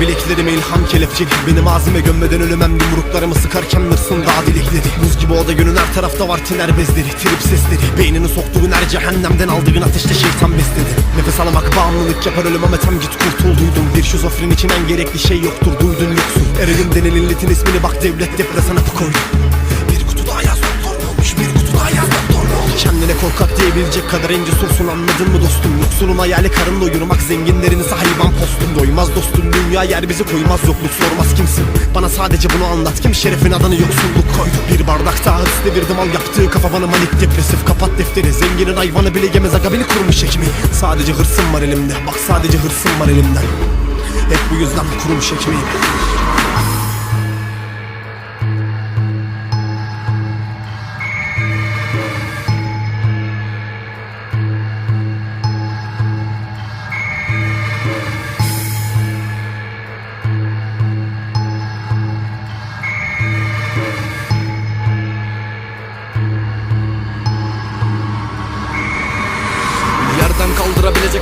bileklerime ilham kelepçeli Benim ağzıma gömmeden ölümem yumruklarımı sıkarken hırsın daha dilekleri. Buz gibi oda günün her tarafta var tiner bezleri Trip sesleri. Beynini soktuğun her cehennemden aldığın ateşte şeytan besledi. Nefes almak bağımlılık yapar ölüm ama tam git kurtulduydum Bir şizofren için en gerekli şey yoktur duydun yoksun. Erelim denen illetin ismini bak devlet depresana koydu Kendine korkak diyebilecek kadar en cesursun anladın mı dostum? Yoksulun hayali karın doyurmak zenginlerin ise hayvan postum. Doymaz dostum dünya yer bizi koymaz yokluk sormaz kimsin? Bana sadece bunu anlat kim şerefin adını yoksulluk koydu? Bir bardak daha hırs devirdim al yaptığı kafa bana manik depresif. Kapat defteri zenginin hayvanı bile gemez aga beni kurmuş ekmeği. Sadece hırsım var elimde bak sadece hırsım var elimden Hep bu yüzden kurumuş ekmeğim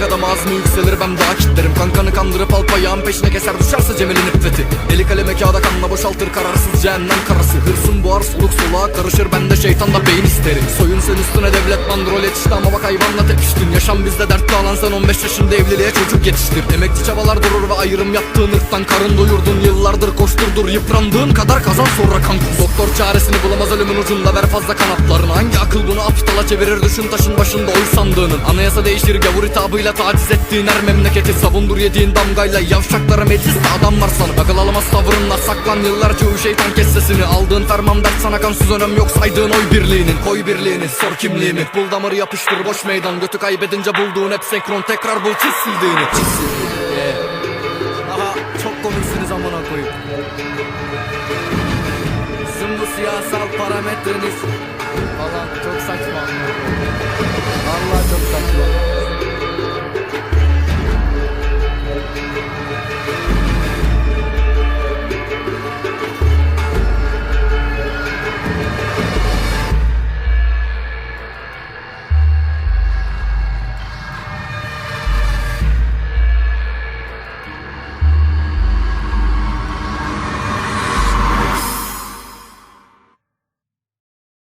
adam ağzını yükselir ben daha kitlerim. Kankanı kandırıp al payağın peşine keser düşerse Cemal'in iffeti. Eli kaleme kağıda kanla boşaltır kararsız cehennem karası. Hırsın boğar soluk soluğa karışır bende şeytan da beyin isteri Soyun sen üstüne devlet bandrol yetişti ama bak hayvanla tepiştin. Yaşam bizde dertli alan sen 15 yaşında evliliğe çocuk yetiştir. Emekçi çabalar durur ve ayrım yaptığın ırktan karın doyurdun. Yıllardır koşturdur yıprandığın kadar kazan sonra kan kus. Doktor çaresini bulamaz ölümün ucunda ver fazla kanatlarını. Hangi akıl bunu aptala çevirir düşün taşın başında oy sandığının. Anayasa değişir gavur hitabıyla taciz ettiğin her memleketi Savundur yediğin damgayla. Yavşaklara mecliste adam var sanıp Akıl alamaz tavırınla saklan yıllarca uyu şeytan kes sesini. Aldığın ferman dert sana kansız önem yok. Saydığın oy birliğinin. Koy birliğini sor kimliğimi. Bul damarı yapıştır boş meydan. Götü kaybedince bulduğun hep senkron. Tekrar bul çiz sildiğini. Çiz. Aha çok komiksiniz amına koyup bu siyasal parametreniz falan çok saçma